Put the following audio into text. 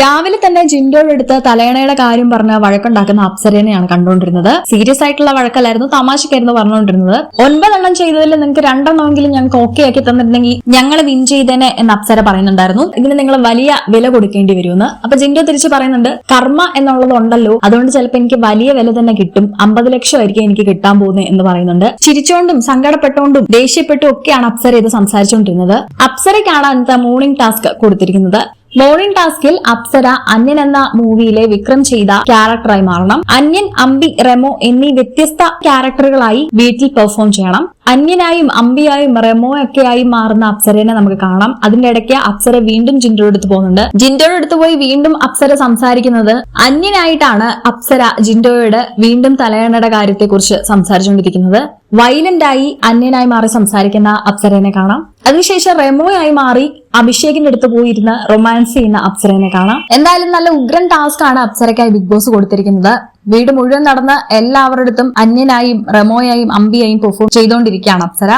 രാവിലെ തന്നെ ജിൻഡോയുടെ അടുത്ത് തലയണയുടെ കാര്യം പറഞ്ഞ് വഴക്കുണ്ടാക്കുന്ന അപ്സരേനെയാണ് കണ്ടുകൊണ്ടിരുന്നത്. സീരിയസ് ആയിട്ടുള്ള വഴക്കല്ലായിരുന്നു തമാശക്കായിരുന്നു പറഞ്ഞുകൊണ്ടിരുന്നത്. ഒൻപതെണ്ണം ചെയ്തതിൽ നിങ്ങൾക്ക് രണ്ടെണ്ണമെങ്കിലും ഞങ്ങൾക്ക് ഓക്കെ ആക്കി തന്നിട്ടുണ്ടെങ്കിൽ ഞങ്ങൾ വിൻ ചെയ്തേനെ എന്ന് അപ്സര പറയുന്നുണ്ടായിരുന്നു. ഇതിന് നിങ്ങൾ വലിയ വില കൊടുക്കേണ്ടി വരുമെന്ന്. അപ്പൊ ജിൻഡോ തിരിച്ച് പറയുന്നുണ്ട് കർമ്മ എന്നുള്ളത് ഉണ്ടല്ലോ. അതുകൊണ്ട് ചിലപ്പോൾ എനിക്ക് വലിയ വില തന്നെ കിട്ടും. അമ്പത് ലക്ഷം ആയിരിക്കും എനിക്ക് കിട്ടാൻ പോകുന്നത് എന്ന് പറയുന്നുണ്ട്. ചിരിച്ചോണ്ടും സങ്കടപ്പെട്ടുകൊണ്ടും ദേഷ്യപ്പെട്ടും ഒക്കെയാണ് അപ്സര ഇത് സംസാരിച്ചുകൊണ്ടിരുന്നത്. അപ്സരയ്ക്കാണ് അന്നത്തെ മോർണിംഗ് ടാസ്ക് കൊടുത്തിരിക്കുന്നത്. മോർണിംഗ് ടാസ്കിൽ അപ്സര അന്യൻ എന്ന മൂവിയിലെ വിക്രം ചെയ്ത ക്യാരക്ടറായി മാറണം. അന്യൻ അമ്പി റെമോ എന്നീ വ്യത്യസ്ത ക്യാരക്ടറുകളായി വീട്ടിൽ പെർഫോം ചെയ്യണം. അന്യനായും അമ്പിയായും റെമോ ഒക്കെയായി മാറുന്ന അപ്സരനെ നമുക്ക് കാണാം. അതിന്റെ ഇടയ്ക്ക് അപ്സര വീണ്ടും ജിൻഡോയുടെ അടുത്ത് പോകുന്നുണ്ട്. ജിൻഡോയുടെ അടുത്ത് പോയി വീണ്ടും അപ്സര സംസാരിക്കുന്നത് അന്യനായിട്ടാണ് അപ്സര ജിൻഡോയോട് വീണ്ടും തലയണയുടെ കാര്യത്തെക്കുറിച്ച് സംസാരിച്ചുകൊണ്ടിരിക്കുന്നത്. വയലന്റ് ആയി അന്യനായി മാറി സംസാരിക്കുന്ന അപ്സരനെ കാണാം. അതിനുശേഷം റെമോയായി മാറി അഭിഷേകിന്റെ അടുത്ത് പോയിരുന്ന് റൊമാൻസ് ചെയ്യുന്ന അപ്സരനെ കാണാം. എന്തായാലും നല്ല ഉഗ്രൻ ടാസ്ക് ആണ് അപ്സരയ്ക്കായി ബിഗ് ബോസ് കൊടുത്തിരിക്കുന്നത്. വീട് മുഴുവൻ നടന്ന് എല്ലാവരുടെ അടുത്തും അന്യനായും റെമോയായും അമ്പിയായും പെർഫോം ചെയ്തുകൊണ്ടിരിക്കുകയാണ് അപ്സര.